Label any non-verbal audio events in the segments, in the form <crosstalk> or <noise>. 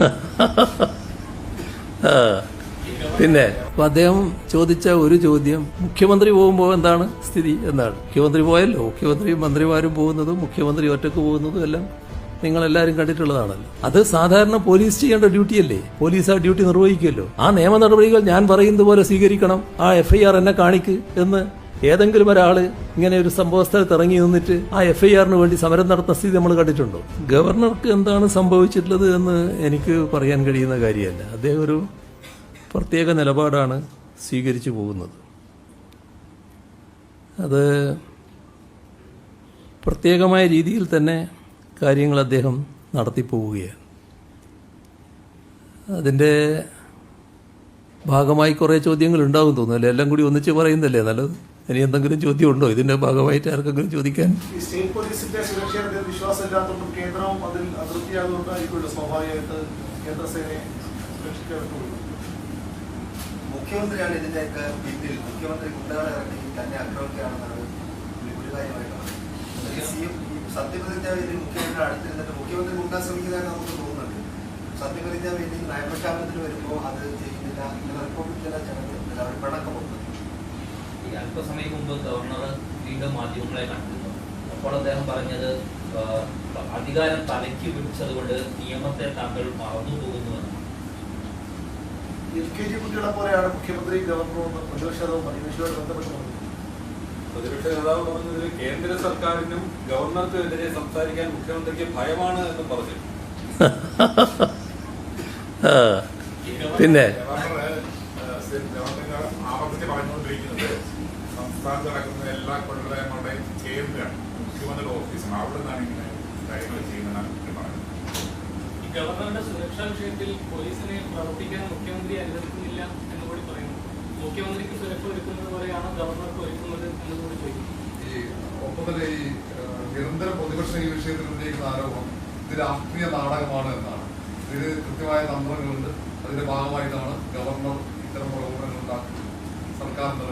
<laughs> പിന്നെ. അദ്ദേഹം ചോദിച്ച ഒരു ചോദ്യം മുഖ്യമന്ത്രി പോകുമ്പോൾ എന്താണ് സ്ഥിതി? എന്നാണ് മുഖ്യമന്ത്രി പോയല്ലോ. മുഖ്യമന്ത്രിയും മന്ത്രിമാരും പോകുന്നതും മുഖ്യമന്ത്രി ഒറ്റയ്ക്ക് പോകുന്നതും എല്ലാം നിങ്ങൾ എല്ലാവരും കണ്ടിട്ടുള്ളതാണല്ലോ. അത് സാധാരണ പോലീസ് ചെയ്യേണ്ട ഡ്യൂട്ടിയല്ലേ പോലീസ് ആ ഡ്യൂട്ടി നിർവഹിക്കുമല്ലോ. ആ നിയമ നടപടികൾ ഞാൻ പറയുന്നതുപോലെ സ്വീകരിക്കണം. ആ എഫ്ഐആർ എന്നെ കാണിക്ക് എന്ന് ഏതെങ്കിലും ഒരാൾ ഇങ്ങനെ ഒരു സംഭവ സ്ഥലത്ത് ഇറങ്ങി നിന്നിട്ട് ആ എഫ് ഐ ആറിന് വേണ്ടി സമരം നടത്തുന്ന സ്ഥിതി നമ്മൾ കണ്ടിട്ടുണ്ടോ? ഗവർണർക്ക് എന്താണ് സംഭവിച്ചിട്ടുള്ളത് എന്ന് എനിക്ക് പറയാൻ കഴിയുന്ന കാര്യമല്ല. അദ്ദേഹം ഒരു പ്രത്യേക നിലപാടാണ് സ്വീകരിച്ചു പോകുന്നത്. അത് പ്രത്യേകമായ രീതിയിൽ തന്നെ കാര്യങ്ങൾ അദ്ദേഹം നടത്തിപ്പോവുകയാണ് അതിന്റെ ഭാഗമായി കുറേ ചോദ്യങ്ങൾ ഉണ്ടാകും തോന്നുന്നു എല്ലാം കൂടി ഒന്നിച്ച് പറയുന്നല്ലേ നല്ലത്. ഇനി എന്തെങ്കിലും ചോദ്യം ഉണ്ടോ ഇതിന്റെ ഭാഗമായിട്ട് ആർക്കെങ്കിലും ചോദിക്കാൻ? സ്റ്റേറ്റ് പോലീസിന്റെ കേന്ദ്രവും അതിൽ സ്വാഭാവികമായിട്ട് മുഖ്യമന്ത്രിയാണ് ഇതിന്റെയൊക്കെ പിന്നിൽ. മുഖ്യമന്ത്രി ഗുണ്ടകളെ തന്നെ ആക്രമിക്കുകയാണെന്നാണ് ഒരു കാര്യമായിട്ട് സത്യപ്രതിജ്ഞ വേണ്ടി മുഖ്യമന്ത്രി അടുത്തിരുന്നിട്ട് മുഖ്യമന്ത്രി ഗുണ്ടാൻ ശ്രമിക്കുന്നതായി നമുക്ക് തോന്നുന്നുണ്ട്. സത്യപ്രതിജ്ഞ വേദിയിൽ നയപ്രഖ്യാപനത്തിന് വരുമ്പോൾ അത് ചെയ്യുന്നില്ല. ഇങ്ങനെ റിപ്പോർട്ട് ചില ജനങ്ങളുണ്ട് അവർ പിണക്കമുണ്ട് ഈ അല്പസമയം മുമ്പ് ഗവർണർ വീണ്ടും മാധ്യമങ്ങളെ കണ്ടിരുന്നു അപ്പോൾ അദ്ദേഹം പറഞ്ഞത് അധികാരം തലയ്ക്ക് പിടിച്ചതുകൊണ്ട് നിയമത്തെ താങ്കൾ മറന്നു പോകുന്നുവെന്നാണ് എൽ കെ ജി കുട്ടികളെ പോലെയാണ് മുഖ്യമന്ത്രി ഗവർണറും പ്രതിപക്ഷ നേതാവും ബന്ധപ്പെട്ട് പറഞ്ഞത് പ്രതിപക്ഷ നേതാവ് പറഞ്ഞതിൽ കേന്ദ്ര സർക്കാരിനും ഗവർണർക്കും എതിരെ സംസാരിക്കാൻ മുഖ്യമന്ത്രിക്ക് ഭയമാണ് എന്ന് പറഞ്ഞു പിന്നെ ഗവർണർ ആവർത്തിച്ച് പറഞ്ഞുകൊണ്ടിരിക്കുന്നത് സംസ്ഥാനത്ത് നടക്കുന്ന എല്ലാ കൊല്ലങ്ങളുടെയും കേന്ദ്രം മുഖ്യമന്ത്രിയുടെ ഓഫീസാണ് അവിടെ നിന്നാണ് ഇങ്ങനെ കാര്യങ്ങൾ ചെയ്യുന്നതാണ് പറയുന്നത് ഈ ഗവർണറുടെ സുരക്ഷാ വിഷയത്തിൽ പോലീസിനെ പ്രവർത്തിക്കാൻ മുഖ്യമന്ത്രി അനുവദിക്കുന്നില്ല എന്ന് കൂടി പറയുന്നു. മുഖ്യമന്ത്രിക്ക് സുരക്ഷ ഒരുക്കുന്നത് പോലെയാണ് ഗവർണർക്ക് ഒരുക്കുന്നത് എന്ന് കൂടി ചോദിക്കുന്നു. ഈ ഒപ്പം ഈ ഏഹ്, നിരന്തരം പ്രതിപക്ഷം ഈ വിഷയത്തിൽ ഉന്നയിക്കുന്ന ആരോപണം ഇത് രാഷ്ട്രീയ നാടകമാണ് എന്നാണ്. ഇതിന് കൃത്യമായ തന്ത്രങ്ങളുണ്ട്. അതിന്റെ ഭാഗമായിട്ടാണ് ഗവർണർ ഇത്തരം പ്രകോപനങ്ങൾ ഉണ്ടാക്കുന്നത്. സർക്കാരിന്റെ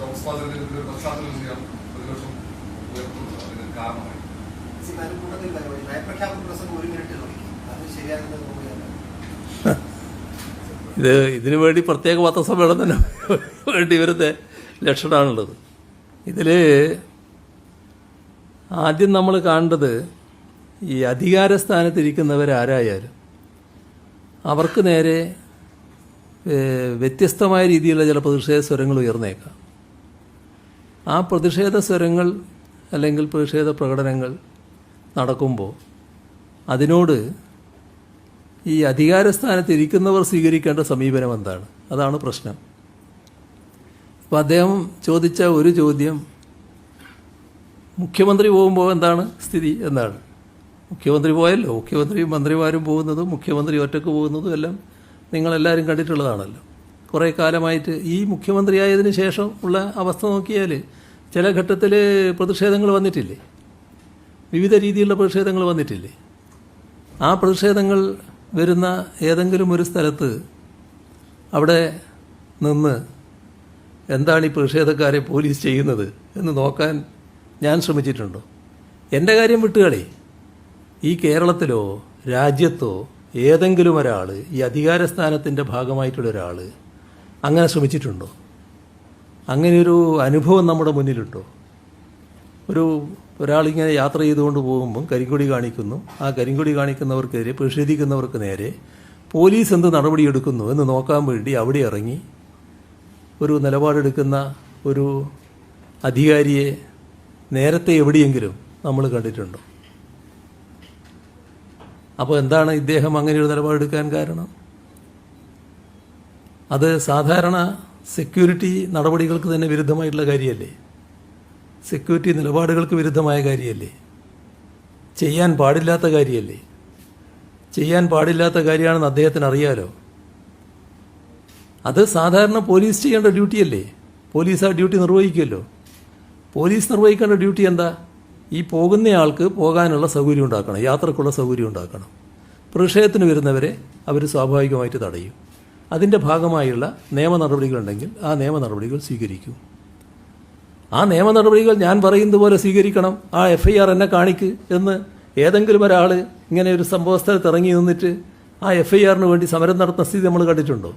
ലോക്സഭാ തെരഞ്ഞെടുപ്പിന്റെ ഒരു പശ്ചാത്തലം ചെയ്യാൻ പ്രതിപക്ഷം ഉയർത്തുന്നത് അതിന് കാരണമായി. ഇത് ഇതിനു വേണ്ടി പ്രത്യേക പത്രസമ്മേളനം തന്നെ <laughs> വേണ്ടി വരുന്ന ലക്ഷണമാണുള്ളത്. ഇതിൽ ആദ്യം നമ്മൾ കാണേണ്ടത് ഈ അധികാരസ്ഥാനത്തിരിക്കുന്നവരാരായാലും അവർക്ക് നേരെ വ്യത്യസ്തമായ രീതിയിലുള്ള ചില പ്രതിഷേധ സ്വരങ്ങൾ ഉയർന്നേക്കാം. ആ പ്രതിഷേധ സ്വരങ്ങൾ അല്ലെങ്കിൽ പ്രതിഷേധ പ്രകടനങ്ങൾ നടക്കുമ്പോൾ അതിനോട് ഈ അധികാരസ്ഥാനത്ത് ഇരിക്കുന്നവർ സ്വീകരിക്കേണ്ട സമീപനം എന്താണ്? അതാണ് പ്രശ്നം. അപ്പം അദ്ദേഹം ചോദിച്ച ഒരു ചോദ്യം മുഖ്യമന്ത്രി പോകുമ്പോൾ എന്താണ് സ്ഥിതി എന്നാണ്. മുഖ്യമന്ത്രി പോയല്ലോ. മുഖ്യമന്ത്രിയും മന്ത്രിമാരും പോകുന്നതും മുഖ്യമന്ത്രി ഒറ്റയ്ക്ക് പോകുന്നതും എല്ലാം നിങ്ങളെല്ലാവരും കണ്ടിട്ടുള്ളതാണല്ലോ. കുറേ കാലമായിട്ട് ഈ മുഖ്യമന്ത്രിയായതിനു ശേഷം ഉള്ള അവസ്ഥ നോക്കിയാൽ ചില ഘട്ടത്തിൽ പ്രതിഷേധങ്ങൾ വന്നിട്ടില്ലേ? വിവിധ രീതിയിലുള്ള പ്രതിഷേധങ്ങൾ വന്നിട്ടില്ലേ? ആ പ്രതിഷേധങ്ങൾ വരുന്ന ഏതെങ്കിലും ഒരു സ്ഥലത്ത് അവിടെ നിന്ന് എന്താണ് ഈ പ്രതിഷേധക്കാരെ പോലീസ് ചെയ്യുന്നത് എന്ന് നോക്കാൻ ഞാൻ ശ്രമിച്ചിട്ടുണ്ടോ? എന്റെ കാര്യം വിട്ടുകളേ. ഈ കേരളത്തിലോ രാജ്യത്തോ ഏതെങ്കിലും ഒരാൾ ഈ അധികാരസ്ഥാനത്തിന്റെ ഭാഗമായിട്ടുള്ള ഒരാൾ അങ്ങനെ ശ്രമിച്ചിട്ടുണ്ടോ? അങ്ങനെയൊരു അനുഭവം നമ്മുടെ മുന്നിലുണ്ടോ? ഒരു ഒരാളിങ്ങനെ യാത്ര ചെയ്തുകൊണ്ട് പോകുമ്പം കരിങ്കൊടി കാണിക്കുന്നു. ആ കരിങ്കൊടി കാണിക്കുന്നവർക്കെതിരെ പ്രതിഷേധിക്കുന്നവർക്ക് നേരെ പോലീസ് എന്ത് നടപടിയെടുക്കുന്നു എന്ന് നോക്കാൻ വേണ്ടി അവിടെ ഇറങ്ങി ഒരു നിലപാടെടുക്കുന്ന ഒരു അധികാരിയെ നേരത്തെ എവിടെയെങ്കിലും നമ്മൾ കണ്ടിട്ടുണ്ടോ? അപ്പോൾ എന്താണ് ഇദ്ദേഹം അങ്ങനെ ഒരു നിലപാടെടുക്കാൻ കാരണം? അത് സാധാരണ സെക്യൂരിറ്റി നടപടികൾക്ക് തന്നെ വിരുദ്ധമായിട്ടുള്ള കാര്യമല്ലേ സെക്യൂരിറ്റി നിലപാടുകൾക്ക് വിരുദ്ധമായ കാര്യമല്ലേ ചെയ്യാൻ പാടില്ലാത്ത കാര്യമല്ലേ ചെയ്യാൻ പാടില്ലാത്ത കാര്യമാണെന്ന് അദ്ദേഹത്തിന് അറിയാലോ? അത് സാധാരണ പോലീസ് ചെയ്യേണ്ട ഡ്യൂട്ടിയല്ലേ? പോലീസ് ആ ഡ്യൂട്ടി നിർവഹിക്കുമല്ലോ. പോലീസ് നിർവഹിക്കേണ്ട ഡ്യൂട്ടി എന്താ? ഈ പോകുന്നയാൾക്ക് പോകാനുള്ള സൗകര്യം ഉണ്ടാക്കണം യാത്രക്കുള്ള സൗകര്യം ഉണ്ടാക്കണം. പ്രതിഷേധത്തിന് വരുന്നവരെ അവർ സ്വാഭാവികമായിട്ട് തടയും. അതിന്റെ ഭാഗമായുള്ള നിയമ നടപടികളുണ്ടെങ്കിൽ ആ നിയമ നടപടികൾ സ്വീകരിക്കും. ആ നിയമ നടപടികൾ ഞാൻ പറയുന്നത് പോലെ സ്വീകരിക്കണം. ആ എഫ് ഐ ആർ എന്നെ കാണിക്ക് എന്ന് ഏതെങ്കിലും ഒരാൾ ഇങ്ങനെ ഒരു സംഭവസ്ഥലത്ത് ഇറങ്ങി നിന്നിട്ട് ആ എഫ് ഐ ആറിന് വേണ്ടി സമരം നടത്തുന്ന സ്ഥിതി നമ്മൾ കണ്ടിട്ടുണ്ടോ?